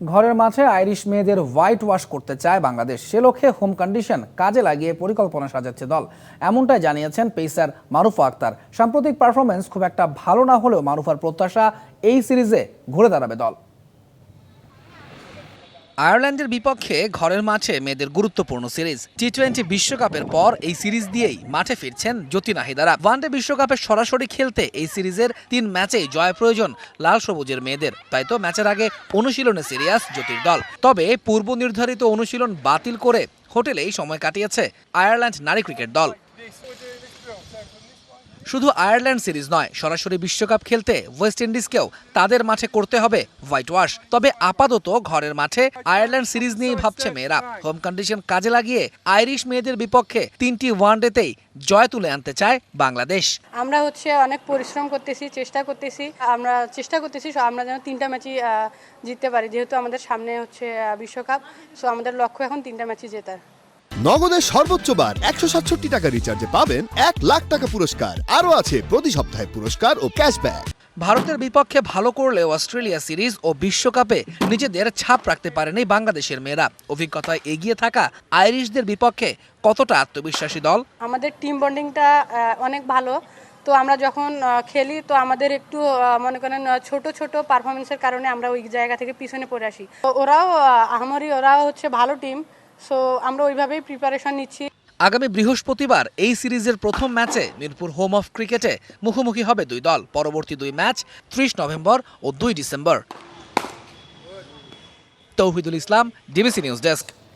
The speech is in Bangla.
ঘরের মাঝে আইরিশ মেয়েদের হোয়াইট ওয়াশ করতে চায় বাংলাদেশ। সে লক্ষ্যে হোম কন্ডিশন কাজে লাগিয়ে পরিকল্পনা সাজাচ্ছে দল। এমনটাই জানিয়েছেন পেসার মারুফা আক্তার। সাম্প্রতিক পারফরমেন্স খুব একটা ভালো না হলেও মারুফার প্রত্যাশা এই সিরিজে ঘুরে দাঁড়াবে দল। আয়ারল্যান্ডের বিপক্ষে ঘরের মাঠে মেয়েদের গুরুত্বপূর্ণ সিরিজ। টি টোয়েন্টি বিশ্বকাপের পর এই সিরিজ দিয়েই মাঠে ফিরছেন জ্যোতি নাহিদারা ওয়ানডে বিশ্বকাপে সরাসরি খেলতে এই সিরিজের তিন ম্যাচেই জয় প্রয়োজন লাল সবুজের মেয়েদের। তাই তো ম্যাচের আগে অনুশীলনে সিরিয়াস জ্যোতির দল। তবে পূর্ব নির্ধারিত অনুশীলন বাতিল করে হোটেলেই সময় কাটিয়েছে আয়ারল্যান্ড নারী ক্রিকেট দল। শুধু আয়ারল্যান্ড সিরিজ নয়, সরাসরি বিশ্বকাপ খেলতে ওয়েস্ট ইন্ডিজকেও তাদের মাঠে করতে হবে হোয়াইট ওয়াশ তবে আপাতত ঘরের মাঠে আয়ারল্যান্ড সিরিজ নিয়েই ভাবছে মেয়েরা। হোম কন্ডিশন কাজে লাগিয়ে আইরিশ মেয়েদের বিপক্ষে তিনটি ওয়ানডেতেই জয় তুলে আনতে চায় বাংলাদেশ। আমরা হচ্ছে অনেক পরিশ্রম করতেছি, চেষ্টা করতেছি, আমরা চেষ্টা করতেছি আমরা যেন তিনটা ম্যাচই জিততে পারি। যেহেতু আমাদের সামনে হচ্ছে বিশ্বকাপ, সো আমাদের লক্ষ্য এখন তিনটা ম্যাচই জেতার। নগদের সর্বোচ্চ বার একশো সাতষট্টি টাকা রিচার্জে পাবেন এক লাখ টাকা পুরস্কার। আরও আছে প্রতি সপ্তাহে পুরস্কার ও ক্যাশব্যাক ভারতের বিপক্ষে ভালো করলেও অস্ট্রেলিয়া সিরিজ ও বিশ্বকাপে নিজেদের ছাপ রাখতে পারেনি বাংলাদেশের মেয়েরা। অভিজ্ঞতায় এগিয়ে থাকা আইরিশদের বিপক্ষে কতটা আত্মবিশ্বাসী দল? আমাদের টিম বন্ডিংটা অনেক ভালো। তো আমরা যখন খেলি তো আমাদের একটু মনে করেন ছোট ছোট পারফরমেন্সের কারণে আমরা ওই জায়গা থেকে পিছনে পড়ে আসি। তো ওরাও আহ, আহামরি ওরাও হচ্ছে ভালো টিম সো আমরা ওইভাবেই প্রিপারেশন নিচ্ছি। আগামী বৃহস্পতিবার এই সিরিজের প্রথম ম্যাচে মিরপুর হোম অফ ক্রিকেটে মুখোমুখি হবে দুই দল। পরবর্তী দুই ম্যাচ ত্রিশ নভেম্বর ও দুই December. Tauhidul Islam DBC news desk